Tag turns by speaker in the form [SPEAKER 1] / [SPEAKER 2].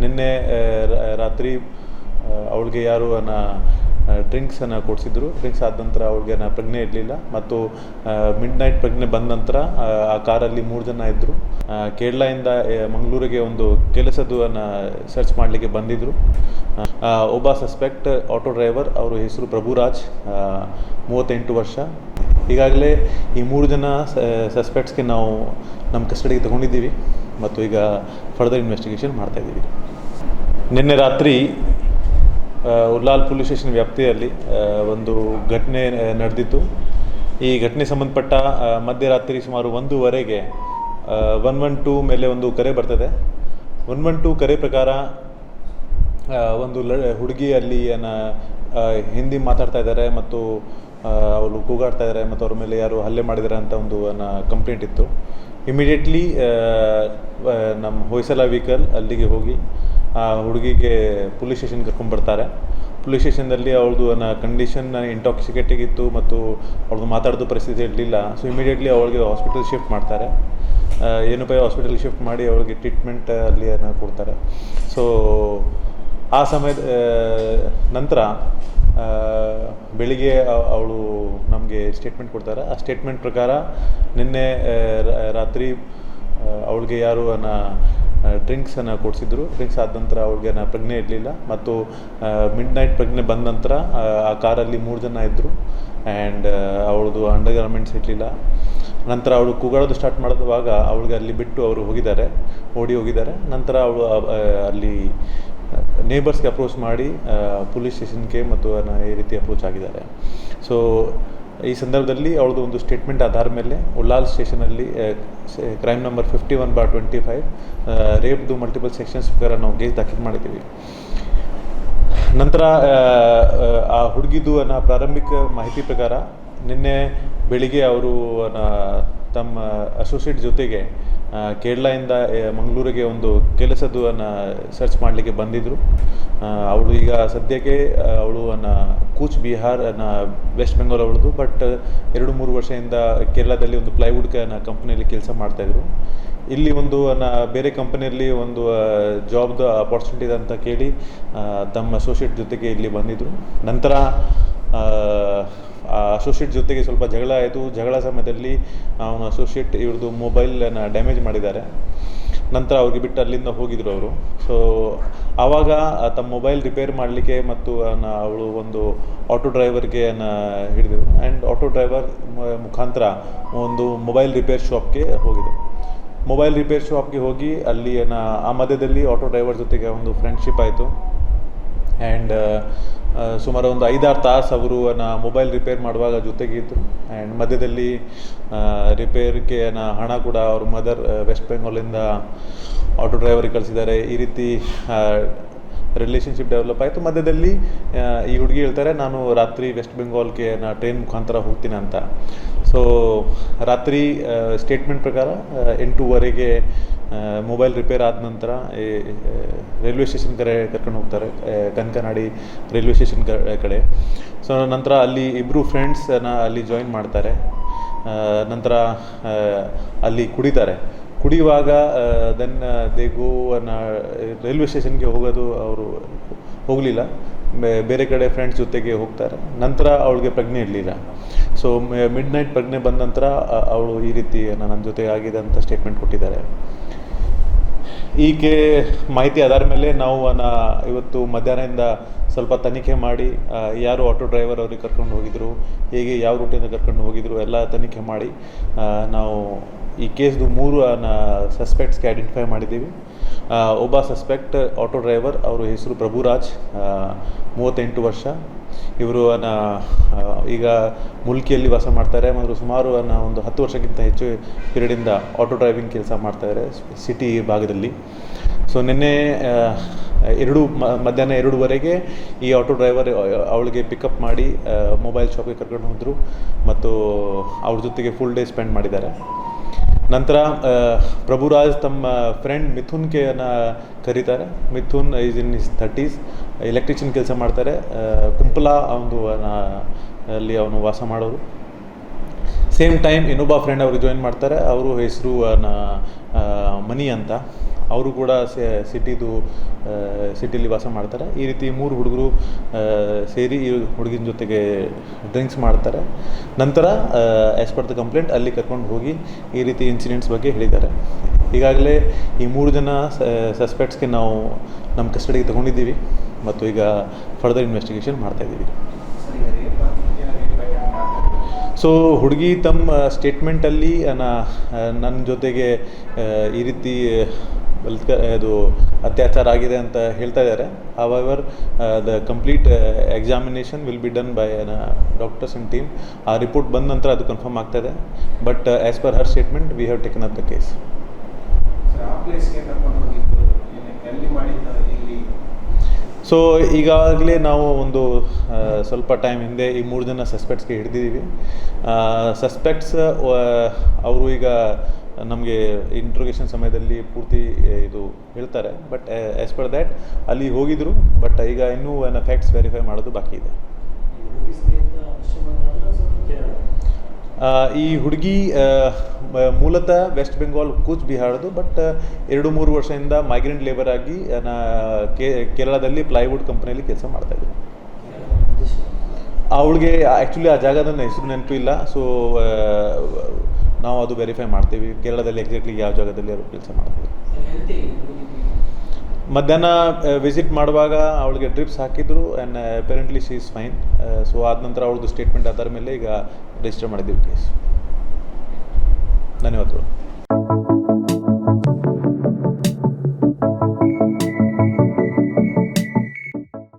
[SPEAKER 1] ನಿನ್ನೆ ರಾತ್ರಿ ಅವಳಿಗೆ ಯಾರು ಅನ್ನ ಡ್ರಿಂಕ್ಸನ್ನು ಕೊಡಿಸಿದ್ರು. ಡ್ರಿಂಕ್ಸ್ ಆದ ನಂತರ ಅವಳಿಗೆ ನಾ ಪ್ರಜ್ಞೆ ಇರಲಿಲ್ಲ. ಮತ್ತು ಮಿಡ್ ನೈಟ್ ಪ್ರಜ್ಞೆ ಬಂದ ನಂತರ ಆ, ಕಾರಲ್ಲಿ ಮೂರು ಜನ ಇದ್ದರು ಕೇರಳದಿಂದ ಮಂಗಳೂರಿಗೆ ಒಂದು ಕೆಲಸದ ಸರ್ಚ್ ಮಾಡಲಿಕ್ಕೆ ಬಂದಿದ್ದರು ಒಬ್ಬ ಸಸ್ಪೆಕ್ಟ್ ಆಟೋ ಡ್ರೈವರ್ ಅವರ ಹೆಸರು ಪ್ರಭುರಾಜ್. ಮೂವತ್ತೆಂಟು ವರ್ಷ. ಈಗಾಗಲೇ ಈ ಮೂರು ಜನ ಸಸ್ಪೆಕ್ಟ್ಸ್ಗೆ ನಾವು ನಮ್ಮ ಕಸ್ಟಡಿಗೆ ತಗೊಂಡಿದ್ದೀವಿ ಮತ್ತು ಈಗ ಫರ್ದರ್ ಇನ್ವೆಸ್ಟಿಗೇಷನ್ ಮಾಡ್ತಾಯಿದ್ದೀವಿ ನಿನ್ನೆ ರಾತ್ರಿ ಉರ್ಲಾಲ್ ಪೊಲೀಸ್ ಸ್ಟೇಷನ್ ವ್ಯಾಪ್ತಿಯಲ್ಲಿ ಒಂದು ಘಟನೆ ನಡೆದಿತ್ತು. ಈ ಘಟನೆ ಸಂಬಂಧಪಟ್ಟ ಮಧ್ಯರಾತ್ರಿ ಸುಮಾರು ಒಂದೂವರೆಗೆ ಒನ್ ಒನ್ ಟೂ ಮೇಲೆ ಒಂದು ಕರೆ ಬರ್ತದೆ. ಒನ್ ಒನ್ ಟೂ ಕರೆ ಪ್ರಕಾರ ಒಂದು ಲ, ಹುಡುಗಿ ಅಲ್ಲಿ, ಏನ ಹಿಂದಿ ಮಾತಾಡ್ತಾ ಇದ್ದಾರೆ ಮತ್ತು ಅವರು ಕೂಗಾಡ್ತಾ ಇದ್ದಾರೆ ಮತ್ತು ಅವ್ರ ಮೇಲೆ ಯಾರು ಹಲ್ಲೆ ಮಾಡಿದ್ದಾರೆ ಅಂತ ಒಂದು ಕಂಪ್ಲೇಂಟ್ ಇತ್ತು. ಇಮಿಡಿಯೇಟ್ಲಿ ನಮ್ಮ ಹೊಯ್ಸಲ ವೆಹಿಕಲ್ ಅಲ್ಲಿಗೆ ಹೋಗಿ, ಆ ಹುಡುಗಿಗೆ ಪೊಲೀಸ್ ಸ್ಟೇಷನ್ ಕರ್ಕೊಂಡ್ಬರ್ತಾರೆ ಪೊಲೀಸ್ ಸ್ಟೇಷನ್ದಲ್ಲಿ ಅವಳದು ಕಂಡೀಷನ್ ಇಂಟಾಕ್ಸಿಕೇಟಿಂಗ್ ಇತ್ತು ಮತ್ತು ಅವ್ರದ್ದು ಮಾತಾಡೋದು ಪರಿಸ್ಥಿತಿ ಇರಲಿಲ್ಲ. ಸೊ ಇಮಿಡಿಯೇಟ್ಲಿ ಅವಳಿಗೆ ಹಾಸ್ಪಿಟಲ್ ಶಿಫ್ಟ್ ಮಾಡ್ತಾರೆ. ಏನಪ್ಪ ಹಾಸ್ಪಿಟಲ್ ಶಿಫ್ಟ್ ಮಾಡಿ ಅವಳಿಗೆ ಟ್ರೀಟ್ಮೆಂಟ್ ಅಲ್ಲಿ ಕೊಡ್ತಾರೆ. ಸೊ ಆ ಸಮಯದ ನಂತರ ಬೆಳಿಗ್ಗೆ ಅವಳು ನಮಗೆ ಸ್ಟೇಟ್ಮೆಂಟ್ ಕೊಡ್ತಾರೆ. ಆ ಸ್ಟೇಟ್ಮೆಂಟ್ ಪ್ರಕಾರ ನಿನ್ನೆ ರಾತ್ರಿ ಅವಳಿಗೆ ಯಾರು ಅನ್ನ ಡ್ರಿಂಕ್ಸನ್ನು ಕೊಡಿಸಿದ್ರು. ಡ್ರಿಂಕ್ಸ್ ಆದ ನಂತರ ಅವಳಿಗೆ ನಾ ಪ್ರಜ್ಞೆ ಇರಲಿಲ್ಲ. ಮತ್ತು ಮಿಡ್ ನೈಟ್ ಪ್ರಜ್ಞೆ ಬಂದ ನಂತರ ಆ, ಕಾರಲ್ಲಿ ಮೂರು ಜನ ಇದ್ದರು ಆ್ಯಂಡ್ ಅವಳದು ಅಂಡರ್ಗಾರ್ಮೆಂಟ್ಸ್ ಇರಲಿಲ್ಲ. ನಂತರ ಅವಳು ಕೂಗಾಡೋದು ಸ್ಟಾರ್ಟ್ ಮಾಡಿದವಾಗ ಅವಳಿಗೆ ಅಲ್ಲಿ ಬಿಟ್ಟು ಅವರು ಹೋಗಿದ್ದಾರೆ. ಓಡಿ ಹೋಗಿದ್ದಾರೆ. ನಂತರ ಅವಳು ಅಲ್ಲಿ ನೇಬರ್ಸ್ಗೆ ಅಪ್ರೋಚ್ ಮಾಡಿ ಪೊಲೀಸ್ ಸ್ಟೇಷನ್ಗೆ ಮತ್ತು ಈ ರೀತಿ ಅಪ್ರೋಚ್ ಆಗಿದ್ದಾರೆ. ಸೊ ಈ ಸಂದರ್ಭದಲ್ಲಿ ಅವಳದು ಒಂದು ಸ್ಟೇಟ್ಮೆಂಟ್ ಆಧಾರ ಮೇಲೆ Ullal ಸ್ಟೇಷನಲ್ಲಿ crime number fifty one bar twenty five ರೇಪ್ದು multiple sections ಪ್ರಕಾರ ನಾವು ಕೇಸ್ ದಾಖಲು ಮಾಡಿದ್ದೀವಿ. ನಂತರ ಆ, ಹುಡುಗಿದು ಅನ್ನೋ ಪ್ರಾರಂಭಿಕ ಮಾಹಿತಿ ಪ್ರಕಾರ ನಿನ್ನೆ ಬೆಳಿಗ್ಗೆ ಅವರು ತಮ್ಮ ಅಸೋಸಿಯೇಟ್ ಜೊತೆಗೆ ಕೇರಳದಿಂದ ಮಂಗಳೂರಿಗೆ ಒಂದು ಕೆಲಸದ ಸರ್ಚ್ ಮಾಡಲಿಕ್ಕೆ ಬಂದಿದ್ದರು ಅವಳು ಈಗ ಸದ್ಯಕ್ಕೆ ಅವಳು ಅನ್ನ ಕೂಚ್ ಬಿಹಾರ್ ಅನ್ನ ವೆಸ್ಟ್ ಬೆಂಗಾಲ್ ಅವಳದು ಬಟ್ ಎರಡು ಮೂರು ವರ್ಷದಿಂದ ಕೇರಳದಲ್ಲಿ ಒಂದು ಪ್ಲೈವುಡ್ ಕಂಪ್ನಿಯಲ್ಲಿ ಕೆಲಸ ಮಾಡ್ತಾಯಿದ್ರು ಇಲ್ಲಿ ಒಂದು ಅನ್ನ ಬೇರೆ ಕಂಪನಿಯಲ್ಲಿ ಒಂದು ಜಾಬ್ದು ಅಪಾರ್ಚುನಿಟಿ ಇದೆ ಅಂತ ಕೇಳಿ ತಮ್ಮ ಅಸೋಸಿಯೇಟ್ ಜೊತೆಗೆ ಇಲ್ಲಿ ಬಂದಿದ್ದರು ನಂತರ ಅಸೋಸಿಯೇಟ್ ಜೊತೆಗೆ ಸ್ವಲ್ಪ ಜಗಳ ಆಯಿತು. ಜಗಳ ಸಮಯದಲ್ಲಿ ಅವನ ಅಸೋಸಿಯೇಟ್ ಇವ್ರದ್ದು ಮೊಬೈಲನ್ನು ಡ್ಯಾಮೇಜ್ ಮಾಡಿದ್ದಾರೆ. ನಂತರ ಅವ್ರಿಗೆ ಬಿಟ್ಟು ಅಲ್ಲಿಂದ ಹೋಗಿದ್ರು ಅವರು. ಸೊ ಆವಾಗ ತಮ್ಮ ಮೊಬೈಲ್ ರಿಪೇರ್ ಮಾಡಲಿಕ್ಕೆ ಮತ್ತು ಅವಳು ಒಂದು ಆಟೋ ಡ್ರೈವರ್ಗೆ ಹಿಡಿದರು. ಆ್ಯಂಡ್ ಆಟೋ ಡ್ರೈವರ್ ಮುಖಾಂತರ ಒಂದು ಮೊಬೈಲ್ ರಿಪೇರ್ ಶಾಪ್ಗೆ ಹೋಗಿದ್ರು. ಮೊಬೈಲ್ ರಿಪೇರ್ ಶಾಪ್ಗೆ ಹೋಗಿ ಅಲ್ಲಿ ಆ ಮಧ್ಯದಲ್ಲಿ ಆಟೋ ಡ್ರೈವರ್ ಜೊತೆಗೆ ಒಂದು ಫ್ರೆಂಡ್ಶಿಪ್ ಆಯಿತು. ಆ್ಯಂಡ್ ಸುಮಾರು ಒಂದು ಐದಾರು ತಾಸು ಅವರು ನಾ ಮೊಬೈಲ್ ರಿಪೇರ್ ಮಾಡುವಾಗ ಜೊತೆಗಿದ್ದರು ಆ್ಯಂಡ್ ಮಧ್ಯದಲ್ಲಿ ರಿಪೇರ್ಗೆ ಹಣ ಕೂಡ ಅವ್ರ ಮದರ್ ವೆಸ್ಟ್ ಬೆಂಗಾಲಿಂದ ಆಟೋ ಡ್ರೈವರಿಗೆ ಕಳಿಸಿದ್ದಾರೆ. ಈ ರೀತಿ ರಿಲೇಷನ್ಶಿಪ್ ಡೆವಲಪ್ ಆಯಿತು. ಮಧ್ಯದಲ್ಲಿ ಈ ಹುಡುಗಿ ಹೇಳ್ತಾರೆ, ನಾನು ರಾತ್ರಿ ವೆಸ್ಟ್ ಬೆಂಗಾಲ್ಗೆ ನಾ ಟ್ರೈನ್ ಮುಖಾಂತರ ಹೋಗ್ತೀನಿ ಅಂತ. ಸೊ ರಾತ್ರಿ ಸ್ಟೇಟ್ಮೆಂಟ್ ಪ್ರಕಾರ ಎಂಟೂವರೆಗೆ ಮೊಬೈಲ್ ರಿಪೇರ್ ಆದ ನಂತರ ರೈಲ್ವೆ ಸ್ಟೇಷನ್ ಕಡೆ ಕರ್ಕೊಂಡು ಹೋಗ್ತಾರೆ ಕನಕನಾಡಿ ರೈಲ್ವೆ ಸ್ಟೇಷನ್ ಕಡೆ. ಸೊ ನಂತರ ಅಲ್ಲಿ ಇಬ್ಬರು ಫ್ರೆಂಡ್ಸನ್ನ ಅಲ್ಲಿ ಜಾಯಿನ್ ಮಾಡ್ತಾರೆ. ನಂತರ ಅಲ್ಲಿ ಕುಡಿತಾರೆ. ಕುಡಿಯುವಾಗ ದೆನ್ ದೇ ಗೋ ರೈಲ್ವೆ ಸ್ಟೇಷನ್ಗೆ ಹೋಗೋದು ಅವರು ಹೋಗಲಿಲ್ಲ. ಬೇರೆ ಕಡೆ ಫ್ರೆಂಡ್ಸ್ ಜೊತೆಗೆ ಹೋಗ್ತಾರೆ. ನಂತರ ಅವಳಿಗೆ ಪ್ರಜ್ಞೆ ಇರಲಿಲ್ಲ. ಸೊ ಮಿಡ್ ನೈಟ್ ಪ್ರಜ್ಞೆ ಬಂದ ನಂತರ ಅವಳು ಈ ರೀತಿ ನನ್ನ ಜೊತೆ ಆಗಿದೆ ಅಂತ ಸ್ಟೇಟ್ಮೆಂಟ್ ಕೊಟ್ಟಿದ್ದಾರೆ. ಈಕೆ ಮಾಹಿತಿ ಆಧಾರ ಮೇಲೆ ನಾವು ಅನ್ನ ಇವತ್ತು ಮಧ್ಯಾಹ್ನದಿಂದ ಸ್ವಲ್ಪ ತನಿಖೆ ಮಾಡಿ ಯಾರು ಆಟೋ ಡ್ರೈವರ್ ಅವ್ರಿಗೆ ಕರ್ಕೊಂಡು ಹೋಗಿದ್ರು, ಹೇಗೆ, ಯಾವ ರೂಟಿಂದ ಕರ್ಕೊಂಡು ಹೋಗಿದ್ರು, ಎಲ್ಲ ತನಿಖೆ ಮಾಡಿ ನಾವು ಈ ಕೇಸ್ದು ಮೂರು ಸಸ್ಪೆಕ್ಟ್ಸ್ಗೆ ಐಡೆಂಟಿಫೈ ಮಾಡಿದ್ದೀವಿ. ಒಬ್ಬ ಸಸ್ಪೆಕ್ಟ್ ಆಟೋ ಡ್ರೈವರ್ ಅವರ ಹೆಸರು ಪ್ರಭುರಾಜ್. ಮೂವತ್ತೆಂಟು ವರ್ಷ. ಇವರು ಈಗ ಮುಲ್ಕಿಯಲ್ಲಿ ವಾಸ ಮಾಡ್ತಾರೆ. ಮತ್ತು ಸುಮಾರು ಒಂದು ಹತ್ತು ವರ್ಷಕ್ಕಿಂತ ಹೆಚ್ಚು ಪೀರಿಯಡಿಂದ ಆಟೋ ಡ್ರೈವಿಂಗ್ ಕೆಲಸ ಮಾಡ್ತಾಯಿದ್ದಾರೆ ಸಿಟಿ ಭಾಗದಲ್ಲಿ. ಸೊ ನಿನ್ನೆ ಎರಡು ಮಧ್ಯಾಹ್ನ ಎರಡೂವರೆಗೆ ಈ ಆಟೋ ಡ್ರೈವರ್ ಅವಳಿಗೆ ಪಿಕಪ್ ಮಾಡಿ ಮೊಬೈಲ್ ಶಾಪಿಗೆ ಕರ್ಕೊಂಡು ಹೋದರು. ಮತ್ತು ಅವ್ರ ಜೊತೆಗೆ ಫುಲ್ ಡೇ ಸ್ಪೆಂಡ್ ಮಾಡಿದ್ದಾರೆ. ನಂತರ ಪ್ರಭುರಾಜ್ ತಮ್ಮ ಫ್ರೆಂಡ್ ಮಿಥುನ್ ಕೆಯನ್ನು ಕರೀತಾರೆ. Mithun is in is thirties electrician ಕೆಲಸ ಮಾಡ್ತಾರೆ. ಕುಂಪಲ ಒಂದು ಅಲ್ಲಿ ಅವನು ವಾಸ ಮಾಡೋರು. ಸೇಮ್ ಟೈಮ್ ಇನ್ನೊಬ್ಬ ಫ್ರೆಂಡ್ ಅವರು ಜಾಯಿನ್ ಮಾಡ್ತಾರೆ. ಅವರು ಹೆಸರು ಮನಿ ಅಂತ. ಅವರು ಕೂಡ ಸಿಟಿದು ಸಿಟಿಲಿ ವಾಸ ಮಾಡ್ತಾರೆ. ಈ ರೀತಿ ಮೂರು ಹುಡುಗರು ಸೇರಿ ಹುಡುಗಿನ ಜೊತೆಗೆ ಡ್ರಿಂಕ್ಸ್ ಮಾಡ್ತಾರೆ. ನಂತರ ಆ್ಯಸ್ ಪರ್ ದ ಕಂಪ್ಲೇಂಟ್ ಅಲ್ಲಿ ಕರ್ಕೊಂಡು ಹೋಗಿ ಈ ರೀತಿ ಇನ್ಸಿಡೆಂಟ್ಸ್ ಬಗ್ಗೆ ಹೇಳಿದ್ದಾರೆ. ಈಗಾಗಲೇ ಈ ಮೂರು ಜನ ಸಸ್ಪೆಕ್ಟ್ಸ್ಗೆ ನಾವು ನಮ್ಮ ಕಸ್ಟಡಿಗೆ ತಗೊಂಡಿದ್ದೀವಿ ಮತ್ತು ಈಗ ಫರ್ದರ್ ಇನ್ವೆಸ್ಟಿಗೇಷನ್ ಮಾಡ್ತಾಯಿದ್ದೀವಿ ಸೊ ಹುಡುಗಿ ತಮ್ಮ ಸ್ಟೇಟ್ಮೆಂಟಲ್ಲಿ ನನ್ನ ಜೊತೆಗೆ ಈ ರೀತಿ ಬಲ್ತ್ಕ ಇದು ಅತ್ಯಾಚಾರ ಆಗಿದೆ ಅಂತ ಹೇಳ್ತಾ ಇದ್ದಾರೆ. Hour the complete examination will be done by doctors in team ಆ ರಿಪೋರ್ಟ್ ಬಂದ ನಂತರ ಅದು ಕನ್ಫರ್ಮ್ ಆಗ್ತದೆ but as per her statement we have taken up the case so ಈಗಾಗಲೇ ನಾವು ಒಂದು ಸ್ವಲ್ಪ ಟೈಮ್ ಹಿಂದೆ ಈ ಮೂರು ಜನ ಸಸ್ಪೆಕ್ಟ್ಸ್ಗೆ ಹಿಡಿದಿದ್ದೀವಿ. ಸಸ್ಪೆಕ್ಟ್ಸ್ ಅವರು ಈಗ ನಮಗೆ ಇಂಟ್ರೋಗೇಷನ್ ಸಮಯದಲ್ಲಿ ಪೂರ್ತಿ ಇದು ಹೇಳ್ತಾರೆ. ಬಟ್ ಆ್ಯಸ್ ಪರ್ ದ್ಯಾಟ್ ಅಲ್ಲಿ ಹೋಗಿದ್ರು. ಬಟ್ ಈಗ ಇನ್ನೂ ಫ್ಯಾಕ್ಟ್ಸ್ ವೆರಿಫೈ ಮಾಡೋದು ಬಾಕಿ ಇದೆ. ಈ ಹುಡುಗಿ ಮೂಲತಃ ವೆಸ್ಟ್ ಬೆಂಗಾಲ್ ಕೂಚ್ ಬಿಹಾರದು ಬಟ್ ಎರಡು ಮೂರು ವರ್ಷದಿಂದ ಮೈಗ್ರೆಂಟ್ ಲೇಬರ್ ಆಗಿ ನಾ ಕೇರಳದಲ್ಲಿ ಪ್ಲೈವುಡ್ ಕಂಪ್ನಿಯಲ್ಲಿ ಕೆಲಸ ಮಾಡ್ತಾ ಇದ್ರು. ಅವಳಿಗೆ ಆ್ಯಕ್ಚುಲಿ ಆ ಜಾಗದ ಹೆಸರು ನೆನಪು ಇಲ್ಲ ಸೊ ನಾವು ಅದು ವೆರಿಫೈ ಮಾಡ್ತೀವಿ. ಕೇರಳದಲ್ಲಿ ಎಕ್ಸಾಕ್ಟ್ಲಿ ಯಾವ ಜಾಗದಲ್ಲಿ ಅವರು ಕೆಲಸ ಮಾಡ್ತೀವಿ ಮಧ್ಯಾಹ್ನ ವಿಸಿಟ್ ಮಾಡುವಾಗ ಅವಳಿಗೆ ಡ್ರಿಪ್ಸ್ ಹಾಕಿದ್ರು and apparently she is fine so ಆದ ನಂತರ ಅವಳದು ಸ್ಟೇಟ್ಮೆಂಟ್ ಅದರ ಮೇಲೆ ಈಗ ರಿಜಿಸ್ಟರ್ ಮಾಡಿದ್ದೀವಿ ಕೇಸ್ ಧನ್ಯವಾದಗಳು.